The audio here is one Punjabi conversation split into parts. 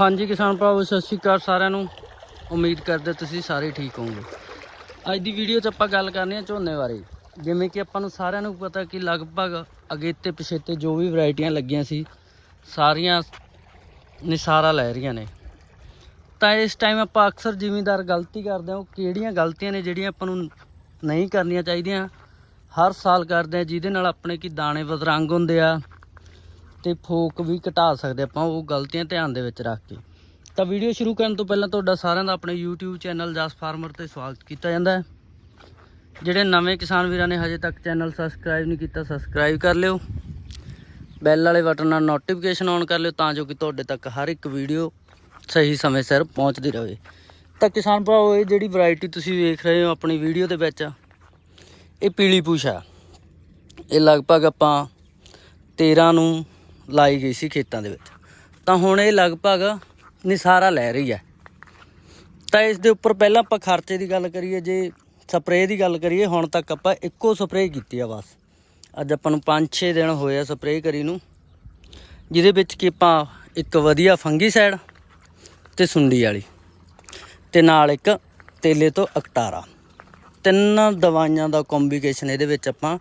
ਹਾਂਜੀ ਕਿਸਾਨ ਭਰਾਵੋ, ਸਤਿ ਸ਼੍ਰੀ ਅਕਾਲ ਸਾਰਿਆਂ ਨੂੰ। ਉਮੀਦ ਕਰਦੇ ਤੁਸੀਂ ਸਾਰੇ ਠੀਕ ਹੋਵੋਗੇ। ਅੱਜ ਦੀ ਵੀਡੀਓ 'ਚ ਆਪਾਂ ਗੱਲ ਕਰਨੀ ਹੈ ਝੋਨੇ ਬਾਰੇ। ਜਿਵੇਂ ਕਿ ਆਪਾਂ ਨੂੰ ਸਾਰਿਆਂ ਨੂੰ ਪਤਾ ਕਿ ਲਗਭਗ ਅਗੇਤੇ ਪਿਛੇਤੇ ਜੋ ਵੀ ਵੈਰਾਈਟੀਆਂ ਲੱਗੀਆਂ ਸੀ, ਸਾਰੀਆਂ ਨਿਸਾਰਾ ਲੈ ਰਹੀਆਂ ਨੇ। ਤਾਂ ਇਸ ਟਾਈਮ ਆਪਾਂ ਅਕਸਰ ਜ਼ਿਮੀਂਦਾਰ ਗਲਤੀ ਕਰਦੇ ਹਾਂ, ਉਹ ਕਿਹੜੀਆਂ ਗਲਤੀਆਂ ਨੇ ਜਿਹੜੀਆਂ ਆਪਾਂ ਨੂੰ ਨਹੀਂ ਕਰਨੀਆਂ ਚਾਹੀਦੀਆਂ। ਹਰ ਸਾਲ ਕਰਦੇ ਆ ਜਿਹਦੇ ਨਾਲ ਆਪਣੇ ਕੀ ਦਾਣੇ ਬਦਰੰਗ ਹੁੰਦੇ ਆ ਤੇ ਫੋਕ ਵੀ ਘਟਾ ਸਕਦੇ ਆਪਾਂ, ਉਹ ਗਲਤੀਆਂ ਧਿਆਨ ਦੇ ਵਿੱਚ ਰੱਖ ਕੇ। ਤਾਂ ਵੀਡੀਓ ਸ਼ੁਰੂ ਕਰਨ ਤੋਂ ਪਹਿਲਾਂ ਤੁਹਾਡਾ ਸਾਰਿਆਂ ਦਾ ਆਪਣੇ YouTube ਚੈਨਲ ਜਸ ਫਾਰਮਰ ਤੇ ਸਵਾਗਤ ਕੀਤਾ ਜਾਂਦਾ ਹੈ। ਜਿਹੜੇ ਨਵੇਂ ਕਿਸਾਨ ਵੀਰਾਂ ਨੇ ਹਜੇ ਤੱਕ ਚੈਨਲ ਸਬਸਕ੍ਰਾਈਬ ਨਹੀਂ ਕੀਤਾ ਸਬਸਕ੍ਰਾਈਬ ਕਰ ਲਿਓ। ਬੈਲ ਵਾਲੇ ਬਟਨ ਨਾਲ ਨੋਟੀਫਿਕੇਸ਼ਨ ਔਨ ਕਰ ਲਿਓ ਤਾਂ ਜੋ ਕਿ ਤੁਹਾਡੇ ਤੱਕ ਹਰ ਇੱਕ ਵੀਡੀਓ ਸਹੀ ਸਮੇਂ ਸਿਰ ਪਹੁੰਚਦੀ ਰਹੇ। ਤਾਂ ਕਿਸਾਨ ਭਰਾਓ ਇਹ ਜਿਹੜੀ ਵੈਰਾਈਟੀ ਤੁਸੀਂ ਵੇਖ ਰਹੇ ਹੋ ਆਪਣੀ ਵੀਡੀਓ ਦੇ ਵਿੱਚ, ਇਹ ਪੀਲੀ ਪੂਛ ਇਹ ਲਗਭਗ ਆਪਾਂ 13 ਨੂੰ ਲਾਈ ਗਈ ਸੀ ਖੇਤਾਂ ਦੇ ਵਿੱਚ। ਤਾਂ ਹੁਣ ਇਹ ਲਗਭਗ ਨਿਸਾਰਾ ਲੈ ਰਹੀ ਹੈ। ਤਾਂ ਇਸ ਦੇ ਉੱਪਰ ਪਹਿਲਾਂ ਆਪਾਂ ਖਰਚੇ ਦੀ ਗੱਲ ਕਰੀਏ, ਜੇ ਸਪਰੇਅ ਦੀ ਗੱਲ ਕਰੀਏ, ਹੁਣ ਤੱਕ ਆਪਾਂ ਇੱਕੋ ਸਪਰੇਅ ਕੀਤੀ ਆ ਬਸ। ਅੱਜ ਆਪਾਂ ਨੂੰ 5-6 ਦਿਨ ਹੋਏ ਆ ਸਪਰੇਅ ਕਰੀ ਨੂੰ। ਜਿਹਦੇ ਵਿੱਚ ਕਿ ਆਪਾਂ ਇੱਕ ਵਧੀਆ ਫੰਗੀਸਾਈਡ ਤੇ ਸੁੰਡੀ ਵਾਲੀ ਤੇ ਨਾਲ ਇੱਕ ਤੇਲੇ ਤੋਂ ਅਕਟਾਰਾ ਤਿੰਨ ਦਵਾਈਆਂ ਦਾ ਕੰਬੀਨੇਸ਼ਨ ਇਹਦੇ ਵਿੱਚ ਆਪਾਂ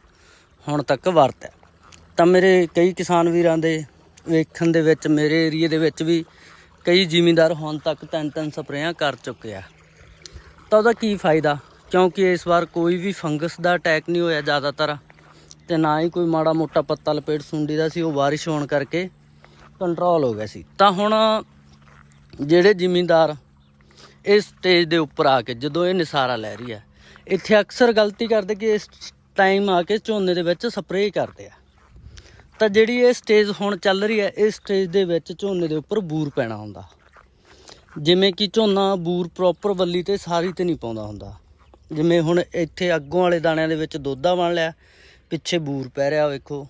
ਹੁਣ ਤੱਕ ਵਰਤਿਆ। ਤਾਂ ਮੇਰੇ ਕਈ ਕਿਸਾਨ ਵੀਰਾਂ ਦੇ ਵੇਖਣ ਦੇ ਵਿੱਚ, ਮੇਰੇ ਏਰੀਏ ਦੇ ਵਿੱਚ ਵੀ ਕਈ ਜ਼ਿਮੀਂਦਾਰ ਹੁਣ ਤੱਕ ਤਿੰਨ ਤਿੰਨ ਸਪਰੇਆਂ ਕਰ ਚੁੱਕੇ ਆ। ਤਾਂ ਉਹਦਾ ਕੀ ਫਾਇਦਾ? ਕਿਉਂਕਿ ਇਸ ਵਾਰ ਕੋਈ ਵੀ ਫੰਗਸ ਦਾ ਅਟੈਕ ਨਹੀਂ ਹੋਇਆ ਜ਼ਿਆਦਾਤਰ ਤੇ ਨਾ ਹੀ ਕੋਈ ਮਾੜਾ ਮੋਟਾ ਪੱਤਾ ਲਪੇਟ ਸੁੰਡੀ ਦਾ ਸੀ, ਉਹ ਬਾਰਿਸ਼ ਹੋਣ ਕਰਕੇ ਕੰਟਰੋਲ ਹੋ ਗਿਆ ਸੀ। ਤਾਂ ਹੁਣ ਜਿਹੜੇ ਜ਼ਿਮੀਂਦਾਰ ਇਸ ਸਟੇਜ ਦੇ ਉੱਪਰ ਆ ਕੇ ਜਦੋਂ ਇਹ ਨਿਸਾਰਾ ਲੈ ਰਹੀ ਹੈ ਇੱਥੇ ਅਕਸਰ ਗਲਤੀ ਕਰਦੇ ਕਿ ਇਸ ਟਾਈਮ ਆ ਕੇ ਝੋਨੇ ਦੇ ਵਿੱਚ ਸਪਰੇਅ ਕਰਦੇ ਆ। ਤਾਂ ਜਿਹੜੀ ਇਹ ਸਟੇਜ ਹੁਣ ਚੱਲ ਰਹੀ ਹੈ, ਇਸ ਸਟੇਜ ਦੇ ਵਿੱਚ ਝੋਨੇ ਦੇ ਉੱਪਰ ਬੂਰ ਪੈਣਾ ਹੁੰਦਾ। ਜਿਵੇਂ ਕਿ ਝੋਨਾ ਬੂਰ ਪ੍ਰੋਪਰ ਵੱਲੀ ਤੇ ਸਾਰੀ ਤੇ ਨਹੀਂ ਪਾਉਂਦਾ ਹੁੰਦਾ। ਜਿਵੇਂ ਹੁਣ ਇੱਥੇ ਅੱਗੋਂ ਵਾਲੇ ਦਾਣਿਆਂ ਦੇ ਵਿੱਚ ਦੁੱਧਾ ਬਣ ਲਿਆ, ਪਿੱਛੇ ਬੂਰ ਪੈ ਰਿਹਾ ਵੇਖੋ।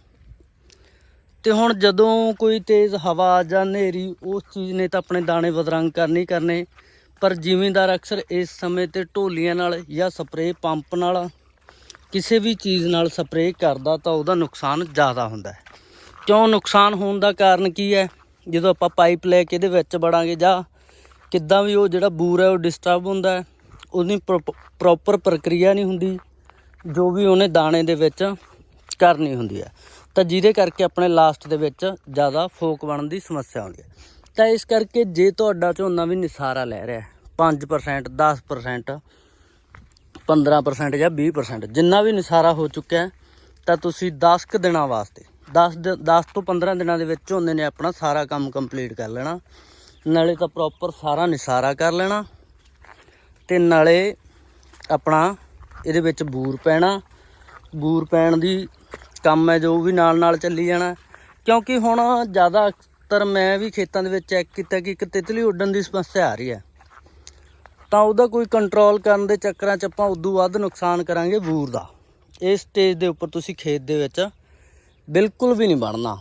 ਤੇ ਹੁਣ ਜਦੋਂ ਕੋਈ ਤੇਜ਼ ਹਵਾ ਜਾਂ ਹਨੇਰੀ, ਉਸ ਚੀਜ਼ ਨੇ ਤਾਂ ਆਪਣੇ ਦਾਣੇ ਬਦਰੰਗ ਕਰਨੇ ਹੀ ਕਰਨੇ। ਪਰ ਜ਼ਿਮੀਂਦਾਰ ਅਕਸਰ ਇਸ ਸਮੇਂ ਤੇ ਢੋਲੀਆਂ ਨਾਲ ਜਾਂ ਸਪਰੇਅ ਪੰਪ ਨਾਲ, ਕਿਸੇ ਵੀ ਚੀਜ਼ ਨਾਲ ਸਪਰੇਅ ਕਰਦਾ ਤਾਂ ਉਹਦਾ ਨੁਕਸਾਨ ਜ਼ਿਆਦਾ ਹੁੰਦਾ ਹੈ। ਕਿਉਂ ਨੁਕਸਾਨ ਹੋਣ ਦਾ ਕਾਰਨ ਕੀ ਹੈ? ਜਦੋਂ ਆਪਾਂ ਪਾਈਪ ਲੈ ਕੇ ਇਹਦੇ ਵਿੱਚ ਵੜਾਂਗੇ ਜਾਂ ਕਿੱਦਾਂ ਵੀ ਉਹ ਜਿਹੜਾ ਬੂਰ ਹੈ ਉਹ ਡਿਸਟਰਬ ਹੁੰਦਾ ਹੈ, ਉਹਦੀ ਪ੍ਰੋਪਰ ਪ੍ਰਕਿਰਿਆ ਨਹੀਂ ਹੁੰਦੀ, ਜੋ ਵੀ ਉਹਨੇ ਦਾਣੇ ਦੇ ਵਿੱਚ ਕਰਨੀ ਹੁੰਦੀ ਹੈ। ਤਾਂ ਜਿਹਦੇ ਕਰਕੇ ਆਪਣੇ ਲਾਸਟ ਦੇ ਵਿੱਚ ਜ਼ਿਆਦਾ ਫੋਕ ਬਣਨ ਦੀ ਸਮੱਸਿਆ ਆਉਂਦੀ ਹੈ। ਤਾਂ ਇਸ ਕਰਕੇ ਜੇ ਤੁਹਾਡਾ ਝੋਨਾ ਵੀ ਨਿਸਾਰਾ ਲੈ ਰਿਹਾ ਹੈ 5% 10% 15% ਜਾਂ 20% ਜਿੰਨਾ ਵੀ ਨਿਸਾਰਾ ਹੋ ਚੁੱਕਿਆ ਤਾਂ ਤੁਸੀਂ 10 ਕੁ ਦਿਨਾਂ ਵਾਸਤੇ 10 ਦ- 10 ਤੋਂ 15 ਦਿਨਾਂ ਦੇ ਵਿੱਚ ਝੋਨੇ ਨੇ ਆਪਣਾ ਸਾਰਾ ਕੰਮ ਕੰਪਲੀਟ ਕਰ ਲੈਣਾ। ਨਾਲੇ ਤਾਂ ਪ੍ਰੋਪਰ ਸਾਰਾ ਨਿਸਾਰਾ ਕਰ ਲੈਣਾ। ਤੇ ਨਾਲੇ ਆਪਣਾ ਇਹਦੇ ਵਿੱਚ ਬੂਰ ਪੈਣਾ। ਬੂਰ ਪੈਣ ਦੀ ਕੰਮ ਹੈ ਜੋ ਵੀ ਨਾਲ ਨਾਲ ਚੱਲੀ ਜਾਣਾ। ਕਿਉਂਕਿ ਹੁਣ ਜ਼ਿਆਦਾ ਅਕਸਰ ਮੈਂ ਵੀ ਖੇਤਾਂ ਦੇ ਵਿੱਚ ਚੈੱਕ ਕੀਤਾ ਕਿ ਇੱਕ ਤਿਤਲੀ ਉੱਡਣ ਦੀ ਸਮੱਸਿਆ ਆ ਰਹੀ ਹੈ। ਤਾਂ ਉਹਦਾ ਕੋਈ ਕੰਟਰੋਲ ਕਰਨ ਦੇ ਚੱਕਰਾਂ 'ਚ ਆਪਾਂ ਉਦੋਂ ਵੱਧ ਨੁਕਸਾਨ ਕਰਾਂਗੇ ਬੂਰ ਦਾ। ਇਸ ਸਟੇਜ ਦੇ ਉੱਪਰ ਤੁਸੀਂ ਖੇਤ ਦੇ ਵਿੱਚ ਬਿਲਕੁਲ ਵੀ ਨਹੀਂ ਬਣਨਾ।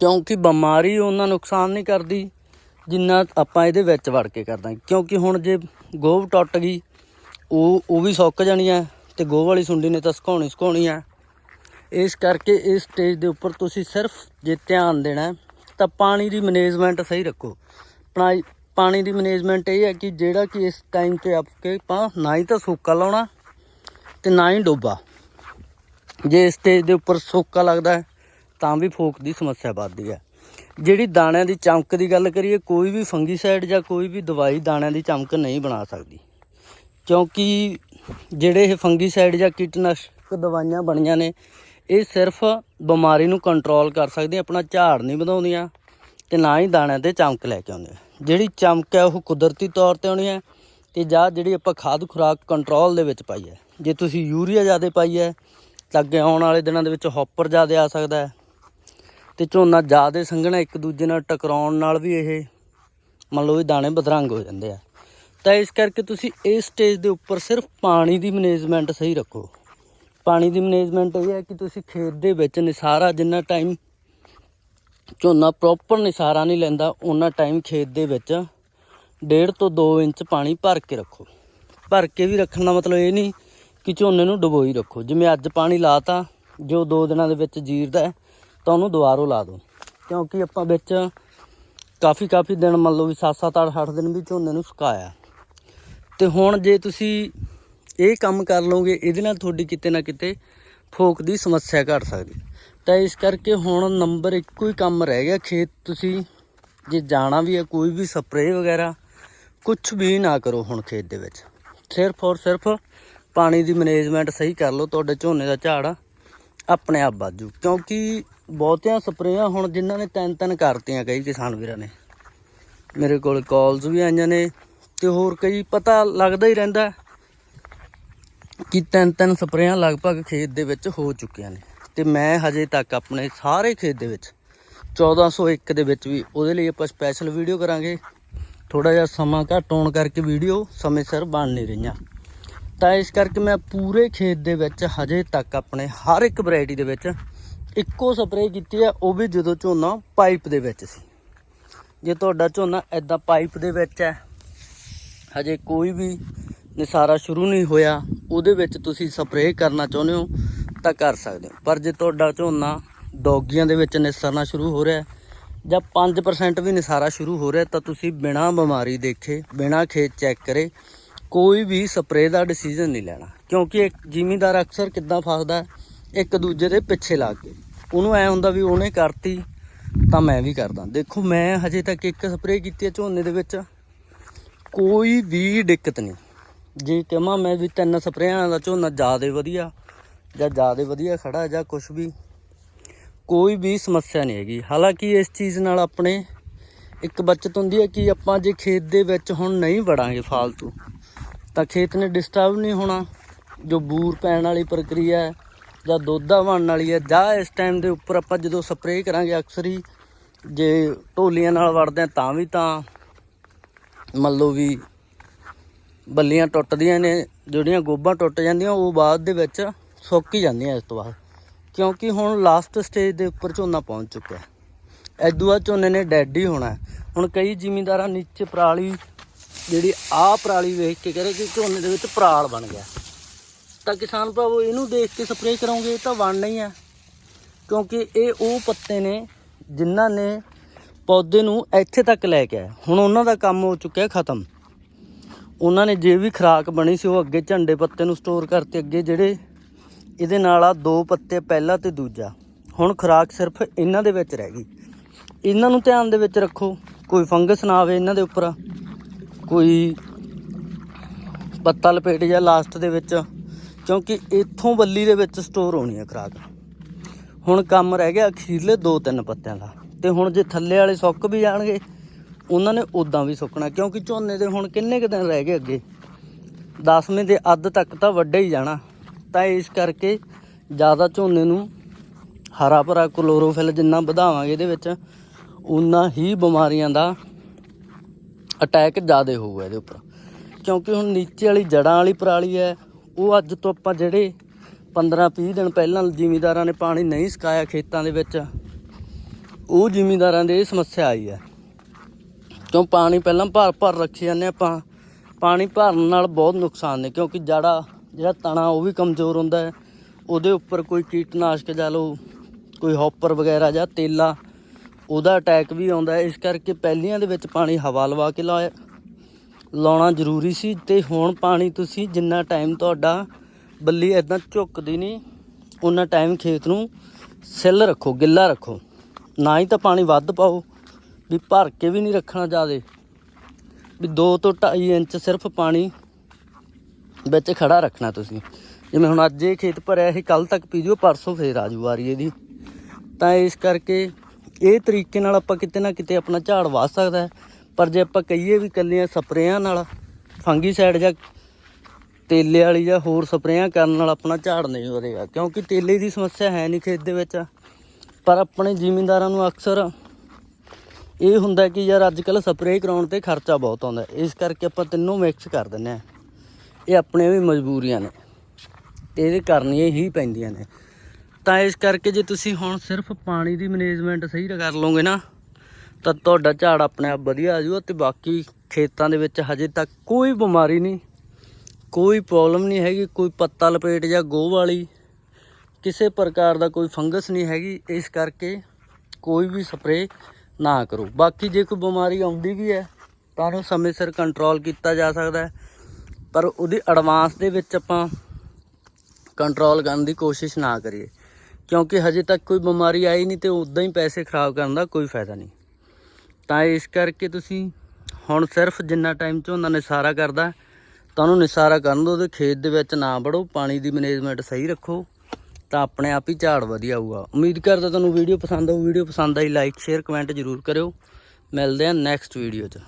ਕਿਉਂਕਿ ਬਿਮਾਰੀ ਉਹਨਾਂ ਨੁਕਸਾਨ ਨਹੀਂ ਕਰਦੀ, ਜਿੰਨਾ ਆਪਾਂ ਇਹਦੇ ਵਿੱਚ ਵੜ ਕੇ ਕਰਦਾ ਕਿਉਂਕਿ ਹੁਣ ਜੇ ਗੋਭ ਟੁੱਟ ਗਈ, ਉਹ ਉਹ ਵੀ ਸੁੱਕ ਜਾਣੀ ਹੈ ਤੇ ਗੋਹ ਵਾਲੀ ਸੁੰਡੀ ਨੇ ਤਾਂ ਸੁਕਾਉਣੀ ਸੁਕਾਉਣੀ ਹੈ। ਇਸ ਕਰਕੇ ਇਸ ਸਟੇਜ ਦੇ ਉੱਪਰ ਤੁਸੀਂ ਸਿਰਫ ਜੇ ਧਿਆਨ ਦੇਣਾ ਤਾਂ ਪਾਣੀ ਦੀ ਮੈਨੇਜਮੈਂਟ ਸਹੀ ਰੱਖੋ। ਪਾਣੀ ਪਾਣੀ ਦੀ ਮੈਨੇਜਮੈਂਟ ਇਹ ਹੈ ਕਿ ਜਿਹੜਾ ਕਿ ਇਸ ਟਾਈਮ ਤੇ ਆਪਕੇ ਪਾ ਨਾ ਹੀ ਤਾਂ ਸੋਕਾ ਲਾਉਣਾ ਤੇ ਨਾ ਹੀ ਡੋਬਾ। ਜੇ ਸਟੇਜ ਦੇ ਉੱਪਰ ਸੋਕਾ ਲੱਗਦਾ ਤਾਂ ਵੀ ਫੋਕ ਦੀ ਸਮੱਸਿਆ ਵੱਧਦੀ ਹੈ। ਜਿਹੜੀ ਦਾਣਿਆਂ ਦੀ ਚਮਕ ਦੀ ਗੱਲ ਕਰੀਏ, ਕੋਈ ਵੀ ਫੰਗੀਸਾਈਡ ਜਾਂ ਕੋਈ ਵੀ ਦਵਾਈ ਦਾਣਿਆਂ ਦੀ ਚਮਕ ਨਹੀਂ ਬਣਾ ਸਕਦੀ। ਕਿਉਂਕਿ ਜਿਹੜੇ ਇਹ ਫੰਗੀਸਾਈਡ ਜਾਂ ਕੀਟਨਾਸ਼ਕ ਦਵਾਈਆਂ ਬਣੀਆਂ ਨੇ, ਇਹ ਸਿਰਫ ਬਿਮਾਰੀ ਨੂੰ ਕੰਟਰੋਲ ਕਰ ਸਕਦੀਆਂ, ਆਪਣਾ ਝਾੜ ਨਹੀਂ ਵਧਾਉਂਦੀਆਂ ਤੇ ਨਾ ਹੀ ਦਾਣਿਆਂ ਤੇ ਚਮਕ ਲੈ ਕੇ ਆਉਂਦੀਆਂ। ਜਿਹੜੀ ਚਮਕ ਹੈ, ਉਹ ਕੁਦਰਤੀ ਤੌਰ ਤੇ ਆਉਣੀ ਹੈ ਤੇ ਜਾਂ ਜਿਹੜੀ ਆਪਾਂ ਖਾਦ ਖੁਰਾਕ ਕੰਟਰੋਲ ਦੇ ਵਿੱਚ ਪਾਈ ਹੈ। ਜੇ ਤੁਸੀਂ ਯੂਰੀਆ ਜ਼ਿਆਦਾ ਪਾਈ ਹੈ ਤਾਂ ਅੱਗੇ ਆਉਣ ਵਾਲੇ ਦਿਨਾਂ ਦੇ ਵਿੱਚ ਹੌਪਰ ਜ਼ਿਆਦਾ ਆ ਸਕਦਾ ਹੈ ਤੇ ਝੋਨਾ ਜ਼ਿਆਦਾ ਸੰਘਣਾ ਇੱਕ ਦੂਜੇ ਨਾਲ ਟਕਰਾਉਣ ਨਾਲ ਵੀ ਇਹ ਮੰਨ ਲਓ ਇਹ ਦਾਣੇ ਬਦਰੰਗ ਹੋ ਜਾਂਦੇ ਆ। ਤਾਂ ਇਸ ਕਰਕੇ ਤੁਸੀਂ ਇਸ ਸਟੇਜ ਦੇ ਉੱਪਰ ਸਿਰਫ ਪਾਣੀ ਦੀ ਮੈਨੇਜਮੈਂਟ ਸਹੀ ਰੱਖੋ। ਪਾਣੀ ਦੀ ਮੈਨੇਜਮੈਂਟ ਇਹ ਹੈ ਕਿ ਤੁਸੀਂ ਖੇਤ ਦੇ ਵਿੱਚ ਨਿਸਾਰਾ ਜਿੰਨਾ ਟਾਈਮ ਝੋਨਾ ਪ੍ਰੋਪਰ ਨਿਸਾਰਾ ਨਹੀਂ ਲੈਂਦਾ ਉਹਨਾਂ ਟਾਈਮ ਖੇਤ ਦੇ ਵਿੱਚ 1.5 ਤੋਂ 2 ਇੰਚ ਪਾਣੀ ਭਰ ਕੇ ਰੱਖੋ। ਭਰ ਕੇ ਵੀ ਰੱਖਣ ਦਾ ਮਤਲਬ ਇਹ ਨਹੀਂ ਕਿ ਝੋਨੇ ਨੂੰ ਡੁਬੋਈ ਰੱਖੋ। ਜਿਵੇਂ ਅੱਜ ਪਾਣੀ ਲਾਤਾ, ਜੋ 2 ਦਿਨਾਂ ਦੇ ਵਿੱਚ ਜੀਰਦਾ ਤਾਂ ਉਹਨੂੰ ਦੁਬਾਰੋਂ ਲਾ ਦਿਓ। ਕਿਉਂਕਿ ਆਪਾਂ ਵਿੱਚ ਕਾਫੀ ਕਾਫੀ ਦਿਨ, ਮੰਨ ਲਓ ਵੀ 7-7 8-8 ਦਿਨ ਵੀ ਝੋਨੇ ਨੂੰ ਸੁਕਾਇਆ। ਤੇ ਹੁਣ ਜੇ ਤੁਸੀਂ ਇਹ ਕੰਮ ਕਰ ਲਓਗੇ, ਇਹਦੇ ਨਾਲ ਤੁਹਾਡੀ ਕਿਤੇ ਨਾ ਕਿਤੇ ਫੋਕ ਦੀ ਸਮੱਸਿਆ ਘਟ ਸਕਦੀ। ਤਾਂ ਇਸ ਕਰਕੇ ਹੁਣ ਨੰਬਰ ਇੱਕੋ ਹੀ ਕੰਮ ਰਹਿ ਗਿਆ। ਖੇਤ ਤੁਸੀਂ ਜੇ ਜਾਣਾ ਵੀ ਹੈ, ਕੋਈ ਵੀ ਸਪਰੇਅ ਵਗੈਰਾ ਕੁਝ ਵੀ ਨਾ ਕਰੋ ਹੁਣ ਖੇਤ ਦੇ ਵਿੱਚ। ਸਿਰਫ ਔਰ ਸਿਰਫ ਪਾਣੀ ਦੀ ਮੈਨੇਜਮੈਂਟ ਸਹੀ ਕਰ ਲਓ, ਤੁਹਾਡੇ ਝੋਨੇ ਦਾ ਝਾੜ ਆਪਣੇ ਆਪ ਵਾਜੂ ਕਿਉਂਕਿ ਬਹੁਤਿਆਂ ਸਪਰੇਆਂ ਹੁਣ ਜਿਨ੍ਹਾਂ ਨੇ ਤਿੰਨ ਤਿੰਨ ਕਰਤੀਆਂ ਕਈ ਕਿਸਾਨ ਵੀਰਾਂ ਨੇ। ਮੇਰੇ ਕੋਲ ਕਾਲਸ ਵੀ ਆਈਆਂ ਨੇ ਤੇ ਹੋਰ ਕਈ ਪਤਾ ਲੱਗਦਾ ਹੀ ਰਹਿੰਦਾ ਕਿ ਤਿੰਨ ਤਿੰਨ ਸਪਰੇਆਂ ਲਗਭਗ ਖੇਤ ਦੇ ਵਿੱਚ ਹੋ ਚੁੱਕੀਆਂ ਨੇ। ਤੇ ਮੈਂ ਹਜੇ ਤੱਕ ਆਪਣੇ ਸਾਰੇ ਖੇਤ ਦੇ ਵਿੱਚ 1401 ਦੇ ਵਿੱਚ ਵੀ ਉਹਦੇ ਲਈ ਆਪਾਂ ਸਪੈਸ਼ਲ ਵੀਡੀਓ ਕਰਾਂਗੇ। ਥੋੜਾ ਜਿਹਾ ਸਮਾਂ ਘੱਟ ਹੋਣ ਕਰਕੇ ਵੀਡੀਓ ਸਮੇਂ ਸਿਰ ਬਣ ਨਹੀਂ ਰਹੀਆਂ। ਤਾਂ ਇਸ ਕਰਕੇ ਮੈਂ ਪੂਰੇ ਖੇਤ ਦੇ ਵਿੱਚ ਹਜੇ ਤੱਕ ਆਪਣੇ ਹਰ ਇੱਕ ਵੈਰਾਈਟੀ ਦੇ ਵਿੱਚ ਇੱਕੋ ਸਪਰੇਅ ਕੀਤੀ ਹੈ, ਉਹ ਵੀ ਜਦੋਂ ਝੋਨਾ ਪਾਈਪ ਦੇ ਵਿੱਚ ਸੀ। ਜੇ ਤੁਹਾਡਾ ਝੋਨਾ ਐਦਾਂ ਪਾਈਪ ਦੇ ਵਿੱਚ ਹੈ, ਹਜੇ ਕੋਈ ਵੀ ਨਿਸਾਰਾ ਸ਼ੁਰੂ ਨਹੀਂ ਹੋਇਆ, ਉਹਦੇ ਵਿੱਚ ਤੁਸੀਂ ਸਪਰੇਅ ਕਰਨਾ ਚਾਹੁੰਦੇ ਹੋ ਤਾਂ ਕਰ ਸਕਦੇ ਹੋ। ਪਰ ਜੇ ਤੁਹਾਡਾ ਝੋਨਾ ਡੌਗੀਆਂ ਦੇ ਵਿੱਚ ਨਿਸਰਨਾ ਸ਼ੁਰੂ ਹੋ ਰਿਹਾ ਜਾਂ 5% ਵੀ ਨਿਸਾਰਾ ਸ਼ੁਰੂ ਹੋ ਰਿਹਾ ਤਾਂ ਤੁਸੀਂ ਬਿਨਾਂ ਬਿਮਾਰੀ ਦੇਖੇ, ਬਿਨਾਂ ਖੇਤ ਚੈੱਕ ਕਰੇ ਕੋਈ ਵੀ ਸਪਰੇਅ ਦਾ ਡਿਸੀਜਨ ਨਹੀਂ ਲੈਣਾ। ਕਿਉਂਕਿ ਇੱਕ ਜ਼ਿਮੀਂਦਾਰ ਅਕਸਰ ਕਿੱਦਾਂ ਫਸਦਾ, ਇੱਕ ਦੂਜੇ ਦੇ ਪਿੱਛੇ ਲੱਗ ਕੇ। ਉਹਨੂੰ ਐ ਹੁੰਦਾ ਵੀ ਉਹਨੇ ਕਰਤੀ, ਤਾਂ ਮੈਂ ਵੀ ਕਰਦਾ। ਦੇਖੋ, ਮੈਂ ਹਜੇ ਤੱਕ ਇੱਕ ਸਪਰੇਅ ਕੀਤੀ ਹੈ ਝੋਨੇ ਦੇ ਵਿੱਚ। ਕੋਈ ਵੀ ਦਿੱਕਤ ਨਹੀਂ। ਜੇ ਕਹਾਂ ਮੈਂ ਵੀ ਤਿੰਨ ਸਪਰੇਆਂ ਦਾ ਝੋਨਾ ਜ਼ਿਆਦਾ ਵਧੀਆ ਜਾਂ ਜ਼ਿਆਦਾ ਵਧੀਆ ਖੜਾ ਜਾਂ ਕੁਝ ਵੀ, ਕੋਈ ਵੀ ਸਮੱਸਿਆ ਨਹੀਂ ਹੈਗੀ। ਹਾਲਾਂਕਿ ਇਸ ਚੀਜ਼ ਨਾਲ ਆਪਣੇ ਇੱਕ ਬਚਤ ਹੁੰਦੀ ਹੈ ਕਿ ਆਪਾਂ ਜੇ ਖੇਤ ਦੇ ਵਿੱਚ ਹੁਣ ਨਹੀਂ ਵੜਾਂਗੇ ਫਾਲਤੂ ਤਾਂ ਖੇਤ ਨੇ ਡਿਸਟਰਬ ਨਹੀਂ ਹੋਣਾ। ਜੋ ਬੂਰ ਪੈਣ ਵਾਲੀ ਪ੍ਰਕਿਰਿਆ ਹੈ ਜਾਂ ਦੋਧਾ ਬਣਨ ਵਾਲੀ ਹੈ, ਜਾਂ ਇਸ ਟਾਈਮ ਦੇ ਉੱਪਰ ਆਪਾਂ ਜਦੋਂ ਸਪਰੇਅ ਕਰਾਂਗੇ ਅਕਸਰ ਹੀ, ਜੇ ਢੋਲੀਆਂ ਨਾਲ ਵੜਦੇ ਹਾਂ ਤਾਂ ਵੀ ਤਾਂ ਮੰਨ ਲਓ ਵੀ ਬੱਲੀਆਂ ਟੁੱਟਦੀਆਂ ਨੇ, ਜਿਹੜੀਆਂ ਗੋਭਾਂ ਟੁੱਟ ਜਾਂਦੀਆਂ, ਉਹ ਬਾਅਦ ਦੇ ਵਿੱਚ ਸੁੱਕ ਹੀ ਜਾਂਦੀਆਂ ਇਸ ਤੋਂ ਬਾਅਦ। ਕਿਉਂਕਿ ਹੁਣ ਲਾਸਟ ਸਟੇਜ ਦੇ ਉੱਪਰ ਝੋਨਾ ਪਹੁੰਚ ਚੁੱਕਿਆ। ਹੈ ਐਦੂ ਬਾਅਦ ਝੋਨੇ ਨੇ ਡੈਡ ਹੀ ਹੋਣਾ। ਹੁਣ ਕਈ ਜ਼ਿਮੀਂਦਾਰਾਂ ਨੀਚੇ ਪਰਾਲੀ ਜਿਹੜੀ ਆਹ ਪਰਾਲੀ ਵੇਖ ਕੇ ਕਹਿੰਦੇ ਕਿ ਝੋਨੇ ਦੇ ਵਿੱਚ ਪਰਾਲ ਬਣ ਗਿਆ। ਤਾਂ ਕਿਸਾਨ ਭਰਾਵੋ ਇਹਨੂੰ ਦੇਖ ਕੇ ਸਪਰੇਅ ਕਰੋਗੇ ਇਹ ਤਾਂ ਬਣਨਾ ਹੀ। ਆ ਕਿਉਂਕਿ ਇਹ ਉਹ ਪੱਤੇ ਨੇ ਜਿਨ੍ਹਾਂ ਨੇ ਪੌਦੇ ਨੂੰ ਇੱਥੇ ਤੱਕ ਲੈ ਕੇ ਆਏ। ਹੁਣ ਉਹਨਾਂ ਦਾ ਕੰਮ ਹੋ ਚੁੱਕਿਆ ਖਤਮ। ਉਹਨਾਂ ਨੇ ਜੇ ਵੀ ਖਰਾਕ ਬਣੀ ਸੀ, ਉਹ ਅੱਗੇ ਝੰਡੇ ਪੱਤੇ ਨੂੰ ਸਟੋਰ ਕਰਤੇ, ਅੱਗੇ ਜਿਹੜੇ ਇਹਦੇ ਨਾਲ ਆ ਦੋ ਪੱਤੇ, ਪਹਿਲਾ ਤੇ ਦੂਜਾ। ਹੁਣ ਖਰਾਕ ਸਿਰਫ ਇਹਨਾਂ ਦੇ ਵਿੱਚ ਰਹਿ ਗਈ। ਇਹਨਾਂ ਨੂੰ ਧਿਆਨ ਦੇ ਵਿੱਚ ਰੱਖੋ। ਕੋਈ ਫੰਗਸ ਨਾ ਆਵੇ ਇਹਨਾਂ ਦੇ ਉੱਪਰ। ਕੋਈ ਪੱਤਾ ਲਪੇਟ ਜਾਂ ਲਾਸਟ ਦੇ ਵਿੱਚ, ਕਿਉਂਕਿ ਇੱਥੋਂ ਬੱਲੀ ਦੇ ਵਿੱਚ ਸਟੋਰ ਹੋਣੀ ਹੈ ਖਰਾਕ। ਹੁਣ ਕੰਮ ਰਹਿ ਗਿਆ ਅਖੀਰਲੇ ਦੋ ਤਿੰਨ ਪੱਤਿਆਂ ਦਾ। ਤੇ ਹੁਣ ਜੇ ਥੱਲੇ ਵਾਲੇ ਸੁੱਕ ਵੀ ਜਾਣਗੇ, ਉਹਨਾਂ ਨੇ ਉਦਾਂ ਵੀ ਸੁੱਕਣਾ, ਕਿਉਂਕਿ ਝੋਨੇ ਦੇ ਹੁਣ ਕਿੰਨੇ ਕੁ ਦਿਨ ਰਹਿ ਗਏ ਅੱਗੇ। 10ਵੇਂ ਦੇ ਅੱਧ ਤੱਕ ਤਾਂ ਵੱਡਾ ਹੀ ਜਾਣਾ। ਤਾਂ ਇਸ ਕਰਕੇ ਜ਼ਿਆਦਾ ਝੋਨੇ ਨੂੰ ਹਰਾ ਭਰਾ ਕਲੋਰੋਫਿਲ ਜਿੰਨਾ ਵਧਾਵਾਂਗੇ ਇਹਦੇ ਵਿੱਚ ਉਨਾ ਹੀ ਬਿਮਾਰੀਆਂ ਦਾ ਅਟੈਕ ਜ਼ਿਆਦਾ ਹੋਊਗਾ ਇਹਦੇ ਉੱਪਰ। ਕਿਉਂਕਿ ਹੁਣ ਨੀਚੇ ਵਾਲੀ ਜੜਾਂ ਵਾਲੀ ਪਰਾਲੀ ਹੈ, ਉਹ ਅੱਜ ਤੋਂ ਆਪਾਂ ਜਿਹੜੇ 15 20 ਦਿਨ ਪਹਿਲਾਂ ਜ਼ਿਮੀਂਦਾਰਾਂ ਨੇ ਪਾਣੀ ਨਹੀਂ ਸੁਕਾਇਆ ਖੇਤਾਂ ਦੇ ਵਿੱਚ, ਉਹ ਜ਼ਿਮੀਂਦਾਰਾਂ ਦੇ ਇਹ ਸਮੱਸਿਆ ਆਈ ਹੈ। ਕਿਉਂ ਪਾਣੀ ਪਹਿਲਾਂ ਭਰ ਭਰ ਰੱਖੀ ਜਾਂਦੇ ਆਪਾਂ, ਪਾਣੀ ਭਰਨ ਨਾਲ ਬਹੁਤ ਨੁਕਸਾਨ ਨੇ, ਕਿਉਂਕਿ ਜੜਾ, ਜਿਹੜਾ ਤਣਾ ਉਹ ਵੀ ਕਮਜ਼ੋਰ ਹੁੰਦਾ ਹੈ। ਉਹਦੇ ਉੱਪਰ ਕੋਈ ਕੀਟਨਾਸ਼ਕ ਜਾਂ ਲਓ, ਕੋਈ ਹੌਪਰ ਵਗੈਰਾ ਜਾਂ ਤੇਲਾ ਉਹਦਾ ਅਟੈਕ ਵੀ ਆਉਂਦਾ ਇਸ ਕਰਕੇ ਪਹਿਲੀਆਂ ਦੇ ਵਿੱਚ ਪਾਣੀ ਹਵਾ ਲਵਾ ਕੇ ਲਾਇਆ। ਲਾਉਣਾ ਜ਼ਰੂਰੀ ਸੀ ਤੇ ਹੁਣ ਪਾਣੀ ਤੁਸੀਂ ਜਿੰਨਾ ਟਾਈਮ ਤੁਹਾਡਾ ਬੱਲੀ ਇਦਾਂ ਝੁੱਕਦੀ ਨਹੀਂ ਉਹਨਾਂ ਟਾਈਮ ਖੇਤ ਨੂੰ ਸਿੱਲ ਰੱਖੋ, ਗਿੱਲਾ ਰੱਖੋ। ਨਾ ਹੀ ਤਾਂ ਪਾਣੀ ਵੱਧ ਪਾਓ, ਵੀ ਭਰ ਕੇ ਵੀ ਨਹੀਂ ਰੱਖਣਾ ਜ਼ਿਆਦੇ। ਵੀ 2 ਤੋਂ 2.5 ਇੰਚ ਸਿਰਫ ਪਾਣੀ ਵਿੱਚ ਖੜਾ ਰੱਖਣਾ ਤੁਸੀਂ। ਜਿਵੇਂ ਹੁਣ ਅੱਜ ਇਹ ਖੇਤ ਭਰਿਆ, ਇਹ ਕੱਲ ਤੱਕ ਪੀ ਜਿਓ ਪਰਸੋਂ ਫੇਰ ਆ ਜੂ ਵਾਰੀ ਇਹਦੀ। ਤਾਂ ਇਸ ਕਰਕੇ ਇਹ ਤਰੀਕੇ ਨਾਲ ਆਪਾਂ ਕਿਤੇ ਨਾ ਕਿਤੇ ਆਪਣਾ ਝਾੜ ਵਾ ਸਕਦਾ ਪਰ ਜੇ ਆਪਾਂ ਕਹੀਏ ਵੀ ਕੱਲੀਆਂ ਸਪਰੇਆਂ ਨਾਲ ਫੰਗੀਸਾਈਡ ਜਾਂ ਤੇਲੇ ਵਾਲੀ ਜਾਂ ਹੋਰ ਸਪਰੇਆਂ ਕਰਨ ਨਾਲ ਆਪਣਾ ਝਾੜ ਨਹੀਂ ਵਧੇਗਾ। ਕਿਉਂਕਿ ਤੇਲੇ ਦੀ ਸਮੱਸਿਆ ਹੈ ਨਹੀਂ ਖੇਤ ਦੇ ਵਿੱਚ। ਪਰ ਆਪਣੇ ਜ਼ਿਮੀਂਦਾਰਾਂ ਨੂੰ ਅਕਸਰ ਇਹ ਹੁੰਦਾ ਕਿ ਯਾਰ ਅੱਜ ਕੱਲ ਸਪਰੇਅ ਕਰਾਉਣ ਤੇ ਖਰਚਾ ਬਹੁਤ ਆਉਂਦਾ ਇਸ ਕਰਕੇ ਆਪਾਂ ਤਿੰਨੋਂ ਮਿਕਸ ਕਰ ਦਿੰਦੇ ਆ ਇਹ ਆਪਣੇ ਵੀ ਮਜਬੂਰੀਆਂ ਨੇ। ਤੇ ਇਹ ਕਰਨੀਆਂ ਹੀ ਪੈਂਦੀਆਂ ਨੇ। ਤਾਂ ਇਸ ਕਰਕੇ ਜੇ ਤੁਸੀਂ ਹੁਣ ਸਿਰਫ ਪਾਣੀ ਦੀ ਮੈਨੇਜਮੈਂਟ ਸਹੀ ਕਰ ਲਓਗੇ ਨਾ, ਤਾਂ ਤੁਹਾਡਾ ਝਾੜ ਆਪਣੇ ਆਪ ਵਧੀਆ ਆ ਜਾਊਗਾ ਤੇ ਬਾਕੀ ਖੇਤਾਂ ਦੇ ਵਿੱਚ ਹਜੇ ਤੱਕ ਕੋਈ ਬਿਮਾਰੀ ਨਹੀਂ, ਕੋਈ ਪ੍ਰੋਬਲਮ ਨਹੀਂ ਹੈਗੀ, ਕੋਈ ਪੱਤਾ ਲਪੇਟ ਜਾਂ ਗੋਹ ਵਾਲੀ, ਕਿਸੇ ਪ੍ਰਕਾਰ ਦਾ ਕੋਈ ਫੰਗਸ ਨਹੀਂ ਹੈਗੀ, ਇਸ ਕਰਕੇ ਕੋਈ ਵੀ ਸਪਰੇਅ ਨਾ ਕਰੋ। ਬਾਕੀ ਜੇ ਕੋਈ ਬਿਮਾਰੀ ਆਉਂਦੀ ਵੀ ਹੈ, ਤਾਂ ਉਹਨੂੰ ਸਮੇਂ ਸਿਰ ਕੰਟਰੋਲ ਕੀਤਾ ਜਾ ਸਕਦਾ ਪਰ ਉਹਦੀ ਐਡਵਾਂਸ ਦੇ ਵਿੱਚ ਆਪਾਂ ਕੰਟਰੋਲ ਕਰਨ ਦੀ ਕੋਸ਼ਿਸ਼ ਨਾ ਕਰੀਏ। ਕਿਉਂਕਿ ਹਜੇ ਤੱਕ ਕੋਈ ਬਿਮਾਰੀ ਆਈ ਨਹੀਂ ਤੇ ਉਦਾਂ ਹੀ ਪੈਸੇ ਖਰਾਬ ਕਰਨ ਦਾ ਕੋਈ ਫਾਇਦਾ ਨਹੀਂ। ਤਾਂ ਇਸ ਕਰਕੇ ਤੁਸੀਂ ਹੁਣ ਸਿਰਫ ਜਿੰਨਾ ਟਾਈਮ ਝੋਨਾ ਨਿਸਾਰਾ ਕਰਦਾ ਤੁਹਾਨੂੰ ਉਹਨੂੰ ਨਿਸਾਰਾ ਕਰਨ ਦਿਓ ਉਹਦੇ ਖੇਤ ਦੇ ਵਿੱਚ ਨਾ ਵੜੋ, ਪਾਣੀ ਦੀ ਮੈਨੇਜਮੈਂਟ ਸਹੀ ਰੱਖੋ, ਤਾਂ ਆਪਣੇ ਆਪ ਹੀ ਝਾੜ ਵਧੀਆ ਆਊਗਾ। ਉਮੀਦ ਕਰਦਾ ਤੁਹਾਨੂੰ ਵੀਡੀਓ ਪਸੰਦ ਆਊ। ਵੀਡੀਓ ਪਸੰਦ ਆਈ ਲਾਈਕ ਸ਼ੇਅਰ ਕਮੈਂਟ ਜ਼ਰੂਰ ਕਰਿਓ। ਮਿਲਦੇ ਹਾਂ ਨੈਕਸਟ ਵੀਡੀਓ 'ਚ।